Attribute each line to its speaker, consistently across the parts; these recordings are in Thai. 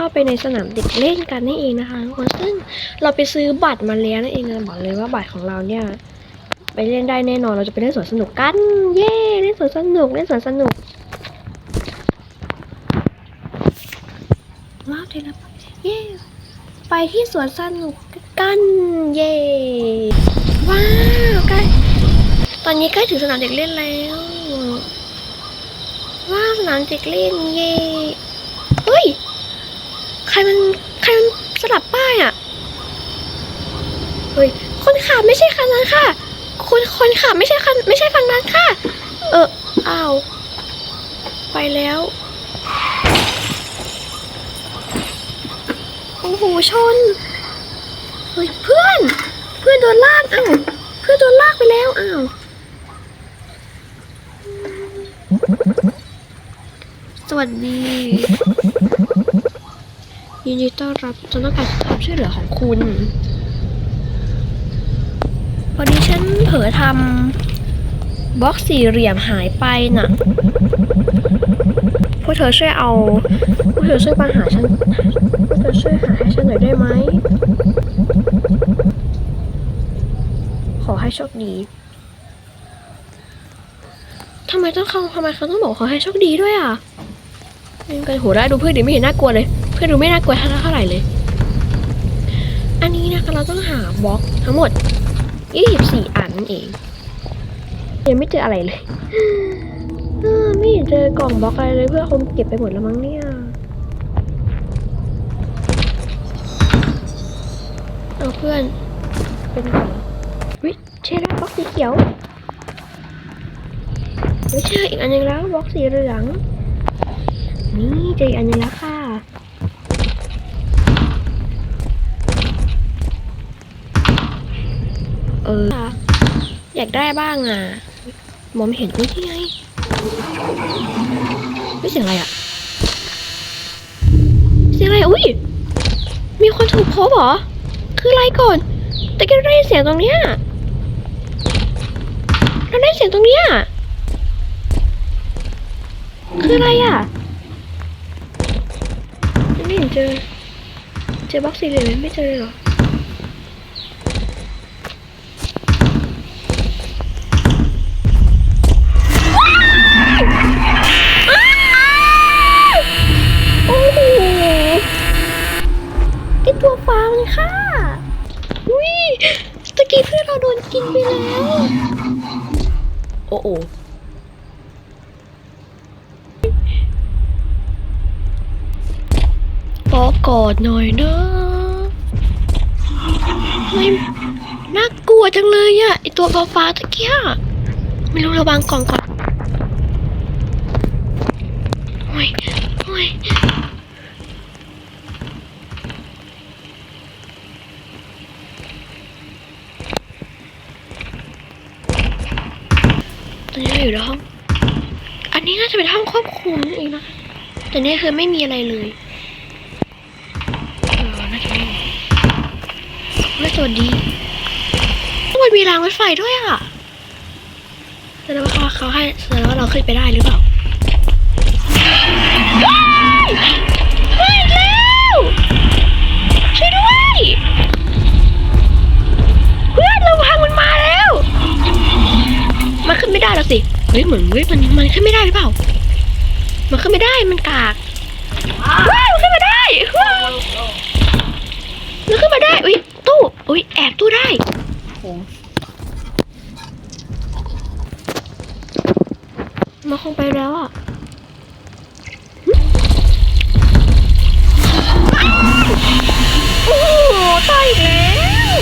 Speaker 1: เข้าไปในสนามเด็กเล่นกันนี่เองนะคะทุกคนซึ่งเราไปซื้อบัตรมาแล้วนั่นเองนะบอกเลยว่าบัตรของเราเนี่ยไปเล่นได้แน่นอนเราจะไปเล่นสวนสนุกกัน เย้เล่นสวนสนุกเล่นสวนสนุกว้าวเทเลพอร์ตเย้ไปที่สวนสนุกกันเย้ว้าวใกล้ตอนนี้ใกล้ถึงสนามเด็กเล่นแล้วว้าวสนามเด็กเล่นเย่เฮ้ย ใครมันใครมันสลับป้ายอะ เฮ้ย คนขับไม่ใช่คันนั้นค่ะ คนคนขับไม่ใช่คันไม่ใช่ฝั่งนั้นค่ะ เอออ้าว ไปแล้ว โอ้โห ชน เฮ้ย เพื่อน เพื่อนโดนลากอ้าวเพื่อนโดนลากไปแล้วอ้าวสวัสดี ยินดีต้อนรับฉันต้องการความช่วยเหลือของคุณพอดีฉันเผลอทำบล็อกสี่เหลี่ยมหายไปน่ะ พวกเธอช่วยเอา พวกเธอช่วยมาหาฉัน พวกเธอช่วยหาให้ฉันหน่อยได้ไหม ขอให้โชคดีทำไมต้องเขาทำไมเขาต้องบอกขอให้โชคดีด้วยอะยังกันโหได้ดูเพื่อนดิไม่เห็นน่ากลัวเลย พื่อนดูไม่น่ากลัวเท่าเท่าไหร่เลย อันนี้นะคะเราต้องหาบล็อกทั้งหมด 24 อันนั่นเอง ยังไม่เจออะไรเลยไม่เจอกล่องบล็อกอะไรเลยเพื่อนคงเก็บไปหมดแล้วมั้งเนี่ยเอาเพื่อน เป็นกล่องวิเชล่าบล็อกสีเขียวไม่ใช่อีกอันหนึงแล้วบล็อกสีเหลือง นี่เจออีกอันหนึงแล้วค่ะ เออ อยากได้บ้างอะมองไม่เห็นอุ้ยที่ไงไม่เสียงอะไรอะ เสียงอะไรอุ้ยมีคนถูกพบเหรอ คืออะไรก่อน แต่ก็ได้เสียงตรงเนี้ยเราได้เสียงตรงเนี้ยคืออะไรอะไม่เห็นเจอ เจอบล็อกสี่เลยไหมไม่เจอเลยเหรอ ค่ะอุ้ยตะกี้เพื่อนเราโดนกินไปแล้ว โอ้โหขอกอดหน่อยนะไม่น่ากลัวจังเลยอะไอตัวฟ้าฟ้าตะเกียไม่รู้ระวังกล่องก่อนโอ้ยโอ้ย อยู่ในห้อง อันนี้น่าจะเป็นห้องควบคุมนั่นเองนะ แต่นี่คือไม่มีอะไรเลย เออน่าจะไม่มีไม่สวัสดีมันมีรางรถไฟด้วยอะแสดงว่าเขาเขาให้แสดงว่าเราขึ้นไปได้หรือเปล่า นขึ้นไม่ได้แล้วสิเฮ้ยเหมือนเฮ้ยมันมันขึ้นไม่ได้หรือเปล่า มันขึ้นไม่ได้มันกากว้าวมันขึ้นมาได้ว้าวมันขึ้นมาได้อุ้ยตู้อุ้ยแอบตู้ได้มันคงไปแล้วอะโอ้โหตายแล้ว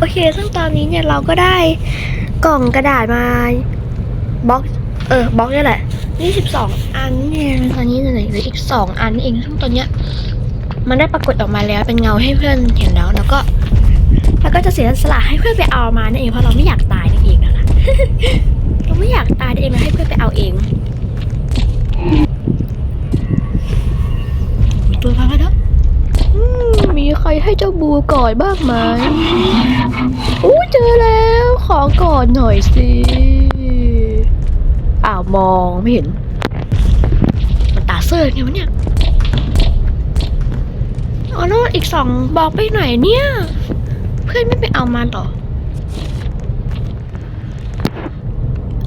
Speaker 1: โอเค ซึ่งตอนนี้เนี่ยเราก็ได้กล่องกระดาษมาบล็อกเออบล็อกนี่แหละนี่สิบสองอันเนี่ยตอนนี้เหลืออีกสองอันเองซึ่งตอนเนี้ยมันได้ปรากฏออกมาแล้วเป็นเงาให้เพื่อนเห็นแล้วแล้วก็ แล้วก็จะเสียสละให้เพื่อนไปเอามานั่นเองเพราะเราไม่อยากตายนั่นเองนะคะ เราไม่อยากตายนั่นเองเราให้เพื่อนไปเอาเองตัวพามาเนาะอืมมีใครให้เจ้าบู กอดบ้างไหมอู้เจอแล้ว ขอกอดหน่อยสิ อ้าว มองไม่เห็น มันตาเสิร์ไงวะเนี่ยอ๋อแล้วอีกสองบอกไปไหนเนี่ย เพื่อนไม่ไปเอามาหรอ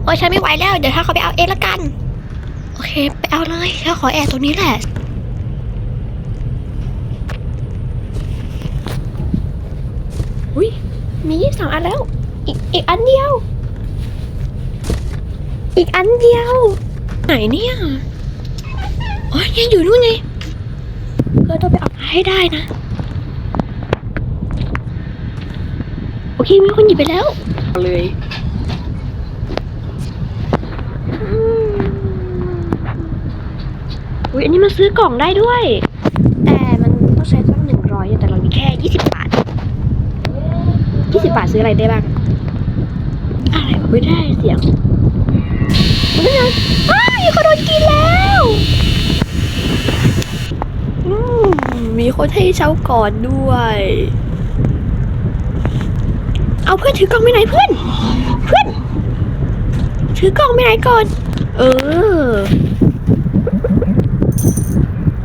Speaker 1: โอ้ยฉันไม่ไหวแล้ว เดี๋ยวถ้าเขาไปเอาเองละกัน โอเค ไปเอาเลยแล้วขอแอบตรงนี้แหละ อุ้ย มียี่สองอันแล้ว อีกอีกอันเดียว อีกอันเดียว ไหนเนี่ยอ๋อยังอยู่นู่นไงเพื่อต้องไปเอามาให้ได้นะ โอเคมีคนหยิบไปแล้วเอาเลยอืมอุ้ยอันนี้มันซื้อกล่องได้ด้วย แต่มันต้องใช้ตั้งหนึ่งร้อยแต่เรามีแค่ยี่สิบบาทยี่สิบบาท ซื้ออะไรได้บ้าง อะไรวะไม่ได้เสียงมันเป็นไงอ้าวมีคนโดนกินแล้วมีคนให้เช่าก่อนด้วย เอาเพื่อนถือกล่องไปไหนเพื่อน เพื่อน ถือกล่องไปไหนก่อน เออ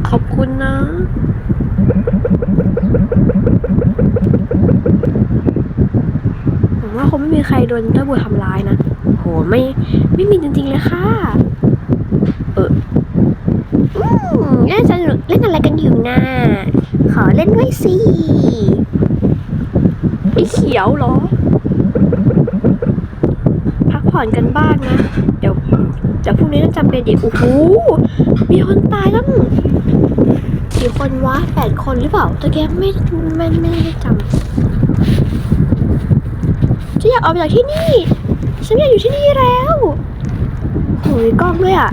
Speaker 1: ขอบคุณนะ คงไม่มีใครโดนเจ้าบัวทำร้ายนะ โหไม่ไม่มีจริงๆเลยค่ะ เอออืมเล่นสนุกเล่นอะไรกันอยู่นะขอเล่นด้วยสิไอ้เขียวเหรอ พักผ่อนกันบ้างนะ เดี๋ยวเดี๋ยวพรุ่งนี้ต้องจำเป็นอีกโอ้โหมีคนตายตั้งกี่คนวะแปดคนหรือเปล่าตะแกไม่ไม่ไม่ได้จำ ฉันอยากออกจากที่นี่ ฉันอยากอยู่ที่นี่แล้วโอ้ยกล้องด้วยอะ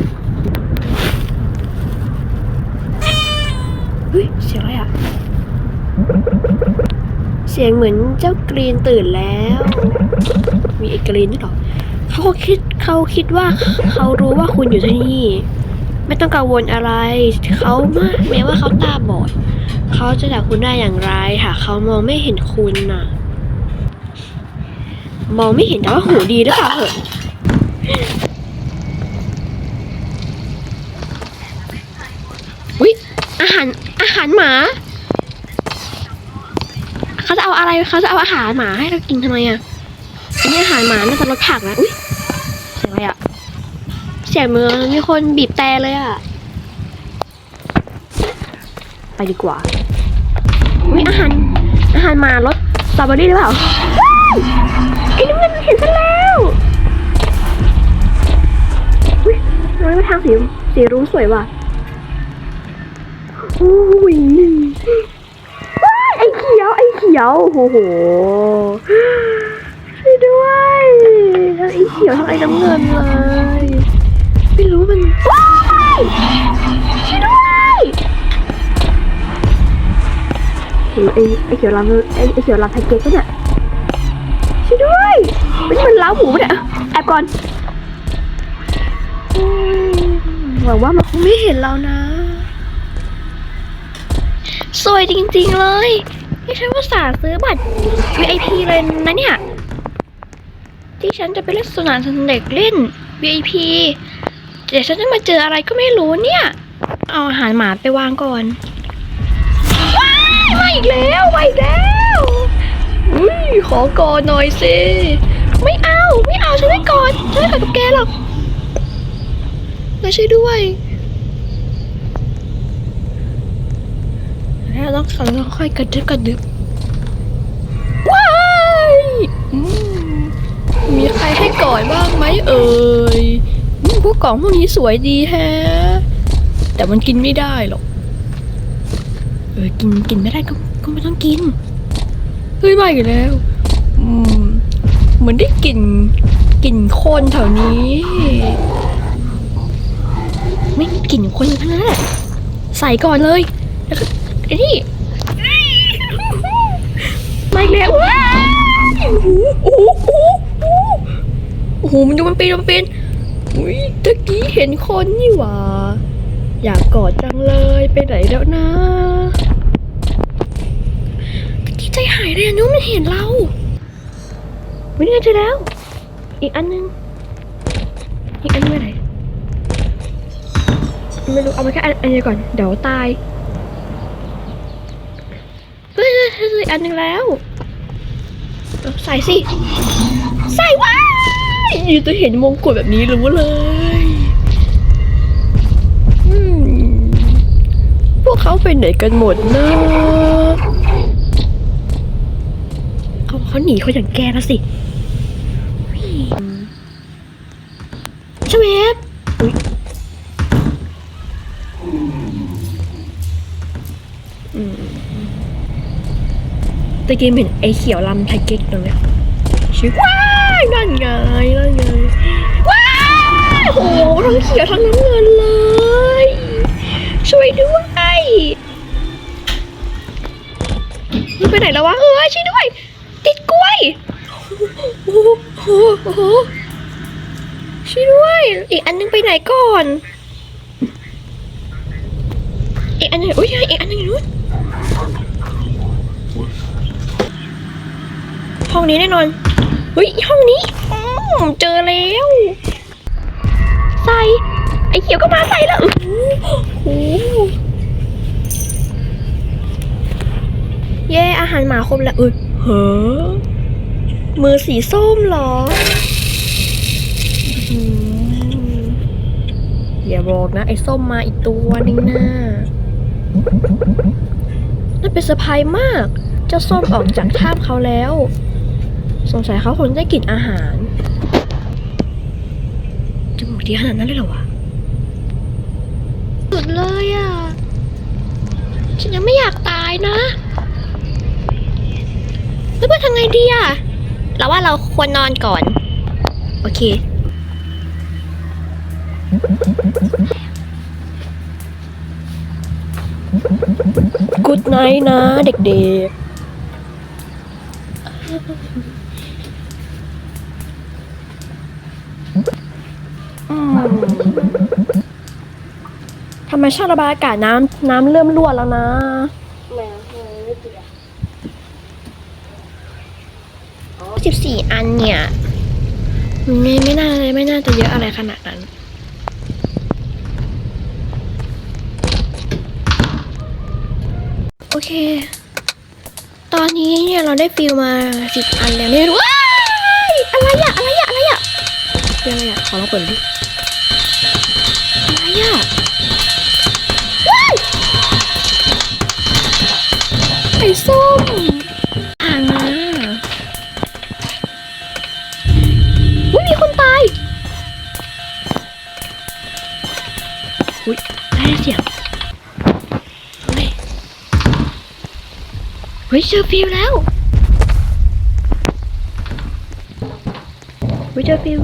Speaker 1: เฮ้ยเสียงอะไรอะ เสียงเหมือนเจ้ากรีนตื่นแล้ว มีไอ้กรีนด้วยหรอเขาคิดเขาคิดว่าเขารู้ว่าคุณอยู่ที่นี่ ไม่ต้องกังวลอะไร เขาไม่แม้ว่าเขาตาบอด เขาจะจับคุณได้อย่างไรหากเขามองไม่เห็นคุณน่ะ มองไม่เห็นแต่ว่าหูดีหรือเปล่าเหอะอุ๊ยอาหารอาหารหมา เขาจะเอาอะไรเขาจะเอาอาหารหมาให้เรากินทำไมอะอันนี้อาหารหมาน่าจะลดผักนะอุ๊ยเสียงอะไรอะเสียงมือมีคนบีบแต่เลยอะไปดีกว่าอุ๊ยอาหารอาหารหมารสสตรอเบอรี่หรือเปล่า น้ำเงินเห็นซะแล้วอุ๊ยทำไมมาทางสีสีรุ้งสวยว่ะอุ้ยว้ายไอ้เขียวไอ้เขียวโอ้โหช่วยด้วยทั้งไอ้เขียวทั้งไอ้น้ำเงินเลยไม่รู้มันว้ายช่วยด้วยไอ้ไอ้เขียวรำไอ้ไอ้เขียวรำไทยเก๊กปะเนี่ย ไม่ใช่มันเล้าหมูปะเนี่ยแอบก่อนอืมหวังว่ามันคงไม่เห็นเรานะ สวยจริงๆเลยนี่ฉันว่าสาซื้อบัตร VIP เลยนะเนี่ย ที่ฉันจะไปเล่นสนามเด็กเล่น VIP เดี๋ยวฉันจะมาเจออะไรก็ไม่รู้เนี่ย เอาอาหารหมาไปวางก่อนว้ายมาอีกแล้วมาอีกแล้วอุ้ยขอกอหน่อยสิ ไม่เอา ไม่เอาฉันไม่กอดฉันไม่กอดกับแกหรอกแล้วช่วยด้วยแล้วต้องค่อยกระดึบกระดึบว้ายมีใครให้กอดบ้างไหมเอ่ยพวกกล่องพวกนี้สวยดีแฮะ แต่มันกินไม่ได้หรอก เออกินกินไม่ได้ก็ก็ไม่ต้องกิน เฮ้ยมาอีกแล้ว อืม เหมือนได้กลิ่นกลิ่นโคนแถวนี้ ไม่กลิ่นคนทั้งนั้นแหละใส่ก่อนเลย แล้วก็ไอ้นี่มาอีกแล้วว้าโอ้โหโอ้โหโอ้โหโอ้โหมันดูมันเป็นมันเป็นอุ้ยตะกี้เห็นคนนี่หว่า อยากกอดจังเลยไปไหนแล้วนะตะกี้ใจหายเลยนึกมันเห็นเรา ไม่ได้เจอแล้ว อีกอันนึง อีกอันนึงไปไหนไม่รู้เอามาแค่อันอันเดียวก่อน เดี๋ยวตายเฮ้ยเฮ้ยอันหนึงแล้ว ใส่สิ ใส่ว้ายอยู่ตัวเห็นมงกุฎแบบนี้รู้เลยพวกเขาไปไหนกันหมดนะเขาเขาหนีเขาอย่างแกแล้วสิ ชเวฟอุ๊ยอืมตะกี้เห็นไอ้เขียวลำไทเก๊กตรงนี้ชื่อว้ายนั่นไงนั่นไงว้ายโอ้โหทั้งเขียวทั้งน้ำเงินเลย ช่วยด้วยมันไปไหนแล้ววะเออช่วยด้วย ติดกล้วยโอ้โหโอ้โห ช่วยด้วย อีกอันนึงไปไหนก่อน อีกอันนึงอุ้ยอีกอันนึงอยู่นู้นห้องนี้แน่นอนเฮ้ยห้องนี้อืมเจอแล้ว ใส่ไอ้เขียวก็มาใส่แล้วโอ้โหเย่อาหารหมาครบแล้วเออเฮ้อมือสีส้มเหรอ อย่าบอกนะ ไอ้ส้มมาอีกตัวนึงนะนั่นเป็นเซอร์ไพรส์มาก เจ้าส้มออกจากถ้ำเขาแล้ว สงสัยเขาคงได้กลิ่นอาหารจมูกดีขนาดนั้นเลยเหรอวะสุดเลยอะ ฉันยังไม่อยากตายนะแล้วไปทำไงดีอะเราว่าเราควรนอนก่อน โอเค กุดไนนะเด็กๆอืมธรรมชาติระบายอากาศน้ำน้ำเริ่มรั่วแล้วนะ
Speaker 2: แมวแมวไม่เปียก
Speaker 1: สิบสี่อันเนี่ย ไม่ไม่น่าเลยไม่น่าจะเยอะอะไรขนาดนั้น โอ เค ตอนนี้เนี่ยเราได้ฟิลมาสิบอันแล้วไม่รู้ว้ายอะไรอะอะไรอะอะไรอะอะไรอะขอลองเปิดดิอะไรอะ ฮ้ยเจอฟิวแล้วเฮ้ยเจอฟิว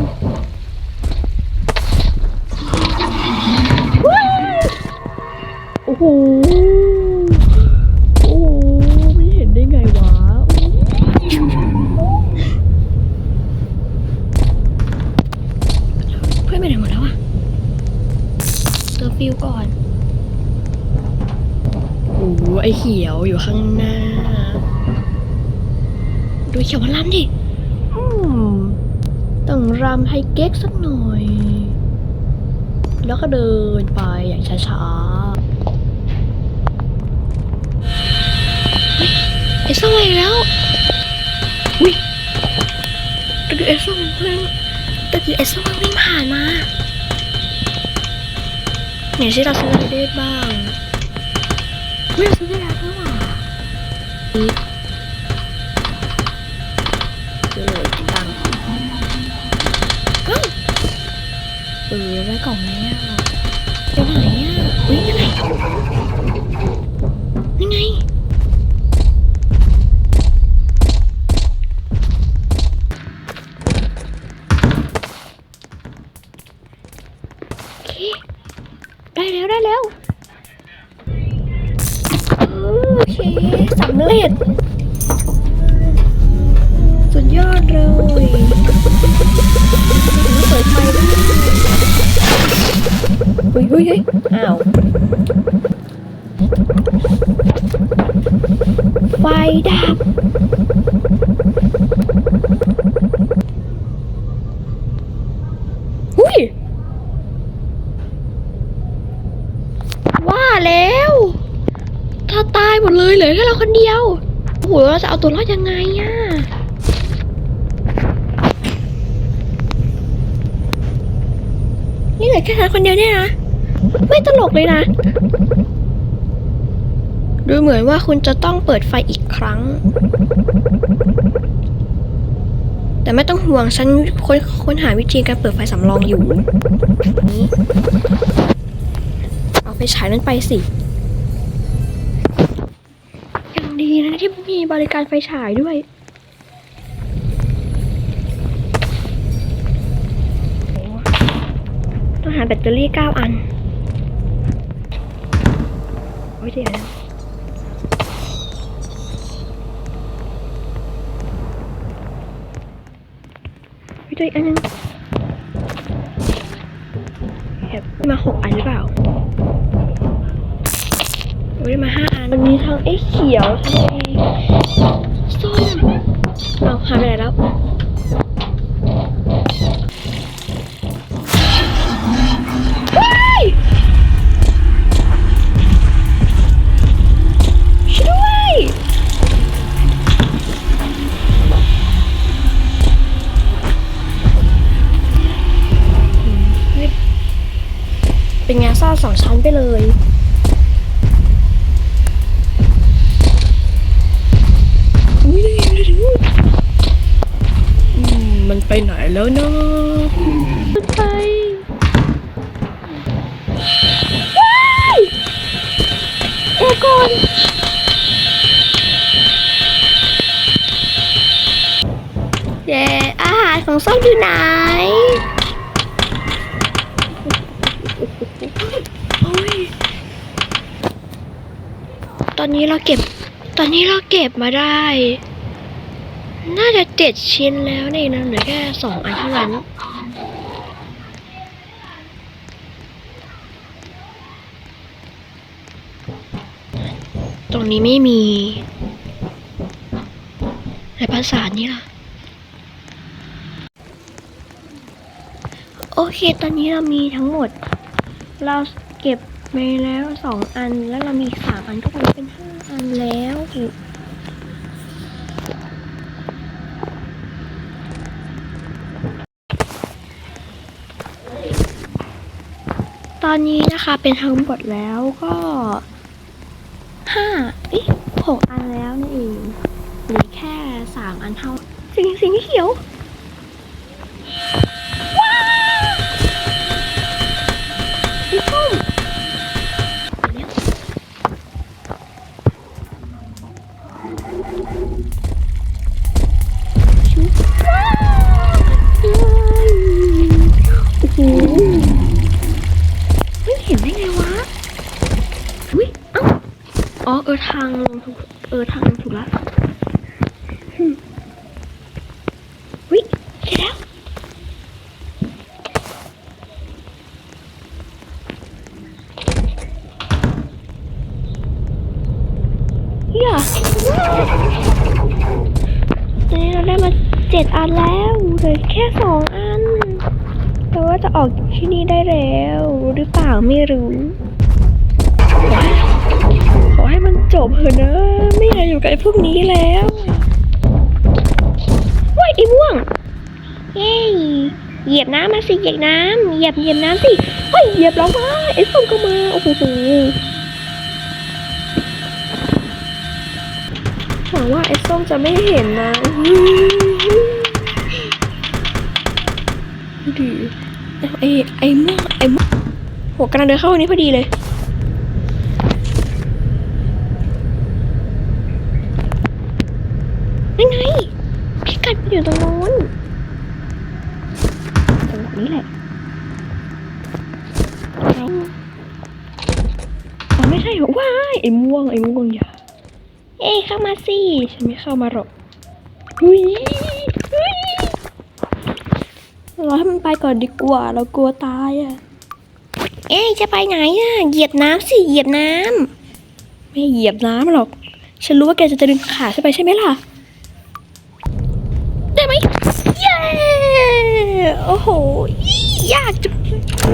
Speaker 1: ว้าวโอ้โหโอ้โหไม่เห็นได้ไงวะเพื่อนไปไหนหมดแล้วอะเจอฟิวก่อนโอ้โหไอเขียวอยู่ข้างหน้าดู เขียวมันรำดิอืมต้องรำให้เก๊กสักหน่อย แล้วก็เดินไปอย่างช้าๆเฮ้ยไอส้มมาอีกแล้วอุ้ยตะกี้ไอส้มเพิ่งตะกี้ไอส้มเพิ่งวิ่งผ่านมาไหนที่เราซื้ออะไรได้บ้างเฮ้ยเราซื้อได้แล้วด้วยว่ะ กล่องไหมอะไปไหนอะอุ้ยไงยั เฮ้ยเฮ้ยเฮ้ยอ้าวไฟดับหุ้ยแล้ว ถ้าตายหมดเลยเหลือแค่เราคนเดียวโอ้โหเราจะเอาตัวรอดยังไงอะนี่เหลือแค่ฉันคนเดียวเนี่ยนะ ไม่ตลกเลยนะ ดูเหมือนว่าคุณจะต้องเปิดไฟอีกครั้ง แต่ไม่ต้องห่วงฉันค้นค้นหาวิธีการเปิดไฟสำรองอยู่นี่เอาไปฉายนั้นไปสิยังดีนะที่มีบริการไฟฉายด้วยต้องหาแบตเตอรี่ 9 อัน โอ้ยเดี๋ยวนะพี่ตัวอีกอันนึงแบบมาหกอันหรือเปล่าโอ้ยมาห้าอันมันมีทั้งไอ้เขียวทั้งไอ้ เป็นไงซ่อนสองชั้นไปเลยอุ้ยนี่ไงมันถึงนู่นอืมมันไปไหนแล้วเนาะมันไปว้ายเอก่อนเย้อาหารของส้มอยู่ไหน นนี้เราเก็บ ตอนนี้เราเก็บมาได้ น่าจะเจ็ดชิ้นแล้วนี่นะเหลือแค่สองอันเท่านั้นตรงนี้ไม่มีในภาษานี้ล่ะ โอเค ตอนนี้เรามีทั้งหมด เราเก็บ ไปแล้วสองอันแล้วเรามีสามอันก็คงเป็นห้าอันแล้วตอนนี้นะคะเป็นทั้งหมดแล้วก็ห้าเอ๊ะหกอันแล้วนี่เองหลือแค่สามอันเท่า เจ็ดอันแล้วเหลือแค่สองอัน แต่ว่าจะออกที่นี่ได้แล้วหรือเปล่าไม่รู้ ขอให้มันจบเถอะนะ ไม่อยากอยู่กับไอ้พวกนี้แล้วว้ายไอ้ม่วง เย้เหยียบน้ำมาสิเหยียบน้ำเหยียบเหยียบน้ำสิเฮ้ยเหยียบแล้วมาไอ้ส้มก็มาโอ้โหหวังว่าไอ้ส้มจะไม่เห็นนะ ดูดิไอ้ไอ้ม่วงไอ้ม่วงโหกำลังเดินเข้าวันนี้พอดีเลยนั่นไงพี่กัดอยู่ตรงโน้นตรงนี้แหละเอาอ๋อไม่ใช่เหรอว้ายไอ้ม่วงไอ้ม่วงอย่าเอ้เข้ามาสิฉันไม่เข้ามาหรอกหุยหุย รอให้มันไปก่อนดีกว่า เรากลัวตายอะ เอ้ยจะไปไหนอะ เหยียบน้ำสิ เหยียบน้ำไม่เหยียบน้ำหรอก ฉันรู้ว่าแกจะจะดึงขาฉันไปใช่ไหมล่ะ ได้ไหมเย้ โอ้โห ยากจัง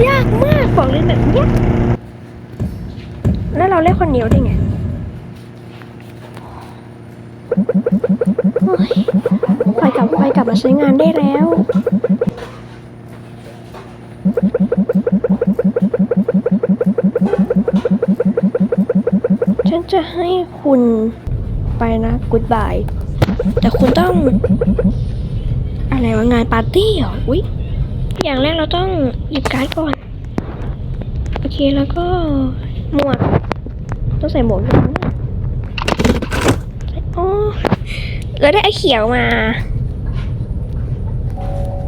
Speaker 1: ยากมากบอกเลยแบบเนี้ยแล้วเราเล่นคนเดียวได้ไงโอ๊ยไฟกลับไฟกลับมาใช้งานได้แล้ว จะให้คุณไปนะกูดบาย แต่คุณต้อง อะไรวะงานปาร์ตี้เหรอ อุ๊ย อย่างแรกเราต้องหยิบการ์ดก่อน โอเคแล้วก็หมวกต้องใส่หมวกด้วยนะอ๋อแล้วได้ไอ้เขียวมา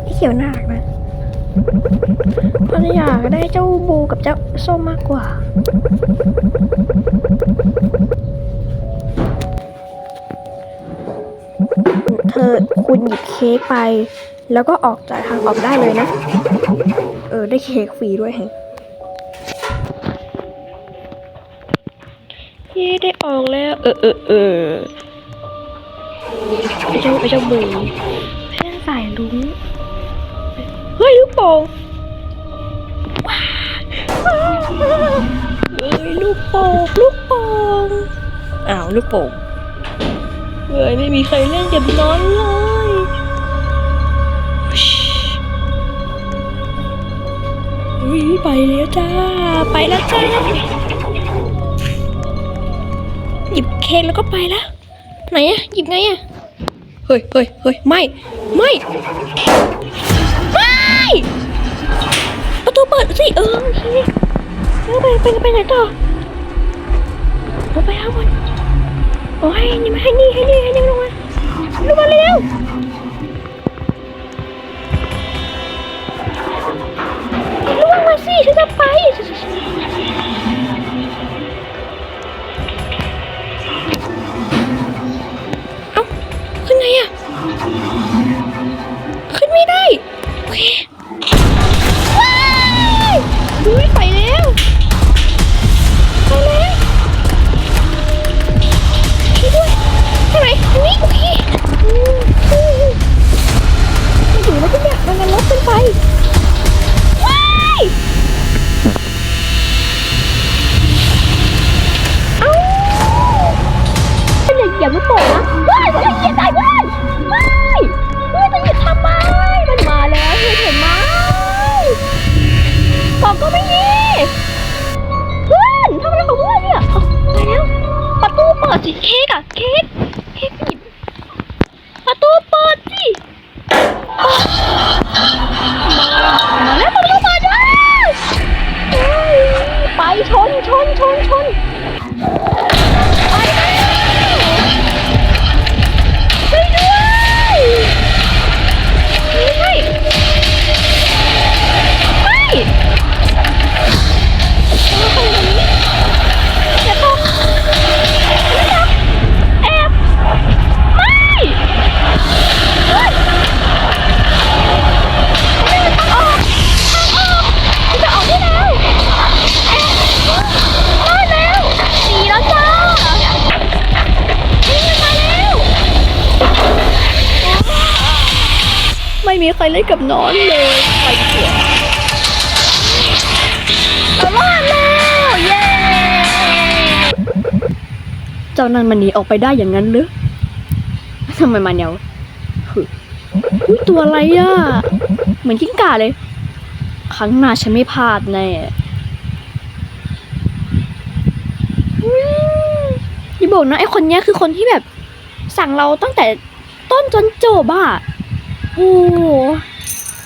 Speaker 1: ไอ้เขียวน่ารักนะเราะอยากได้เจ้าบูกับเจ้าส้มมากกว่า คุณหยิบเค้กไป แล้วก็ออกจากทางออกได้เลยนะ เออ ได้เค้กฟรีด้วยแฮะเย้ได้ออกแล้ว เออเออเออไอเจ้าไอเจ้าบูเพื่อนสายลุงเฮ้ยลูกโป่งว้าวเอ้ยลูกโป่งลูกโป่งอ้าวลูกโป่งเอ้ยไม่มีใครเล่นกับน้อนเลย อุ้ยไปแล้วจ้า ไปแล้วจ้า หยิบเค้กแล้วก็ไปละไหนอะหยิบไงอะเฮ้ยเฮ้ยเฮ้ยไม่ ไม่ ไม่ประตูเปิดสิ เออเคแล้วไปไปไปไหนต่อเราไปข้างบนโอ้ยนี่มาให้นี่ให้นี่ให้นี่ลงมาลงมาเร็ว มาสิฉันจะไปเอ้าขึ้นไงอะขึ้นไม่ได้โอเคว้ายดูไปแล้วไปแล้วช่วยด้วยใช่ไมนนี้โอเคอืมอืมมันอยู่แล้วก็เนี่ยมันนรกเป็นไฟ ใครเล่นกับน้อนเลยไปเสียรอดแล้วเย้เจ้านั่นมันหนีออกไปได้อย่างนั้นหรือทำไมมาแนวหึอุ๊ยตัวอะไรอะเหมือนกิ้งก่าเลย ครั้งหน้าฉันไม่พลาดแน่อยอย่าบอกนะไอคนเนี้ยคือคนที่แบบ สั่งเราตั้งแต่ต้นจนจบอะโอ้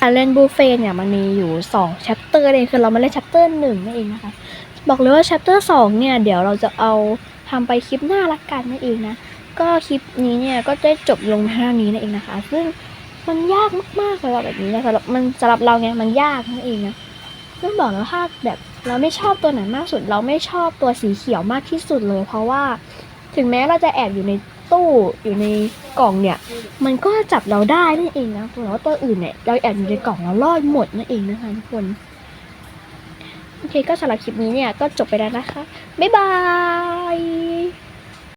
Speaker 1: อาเลนบูเฟเนี่ยมันมีอยู่สองแชปเตอร์เองคือเรามาเล่นแชปเตอร์หนึ่งนั่นเองนะคะ บอกเลยว่าแชปเตอร์สองเนี่ยเดี๋ยวเราจะเอาทำไปคลิปหน้าละกันนั่นเองนะ ก็คลิปนี้เนี่ยก็ได้จบลงเท่านี้นั่นเองนะคะ ซึ่งมันยากมากๆสำหรับแบบนี้นะสำหรับมันสำหรับเราไงมันยากนั่นเองนะต้องบอกนะถ้าแบบเราไม่ชอบตัวไหนมากสุด เราไม่ชอบตัวสีเขียวมากที่สุดเลย เพราะว่าถึงแม้เราจะแอบอยู่ใน ตู้อยู่ในกล่องเนี่ย มันก็จับเราได้นั่นเองนะแต่ว่าตัวอื่นเนี่ยเราแอบอยู่ในกล่องเรารอดหมดนั่นเองนะคะทุกคนโอเคก็สำหรับคลิปนี้เนี่ยก็จบไปแล้วนะคะบ๊ายบาย